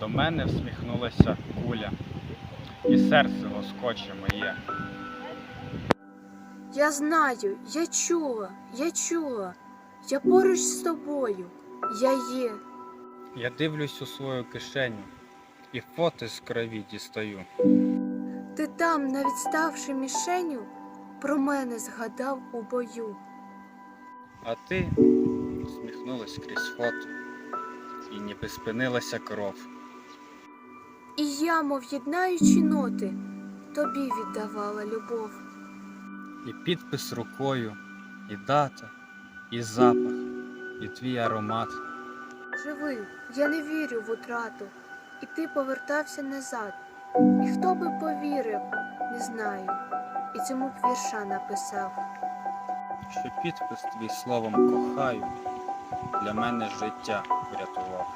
До мене всміхнулася куля, і серце лоскоче моє. Я знаю, я чула, я чула. Я поруч з тобою. Я є. Я дивлюсь у свою кишеню і фото з крові дістаю. Ти там, навіть ставши мішеню, про мене згадав у бою. А ти сміхнулась крізь фото, і ніби спинилася кров. І я, мов єднаючі ноти, тобі віддавала любов. І підпис рукою, і дата, і запах, і твій аромат. Живий, я не вірю в утрату, і ти повертався назад. І хто би повірив, не знаю, і цьому б вірша написав. що підпис твій словом кохаю для мене життя врятував.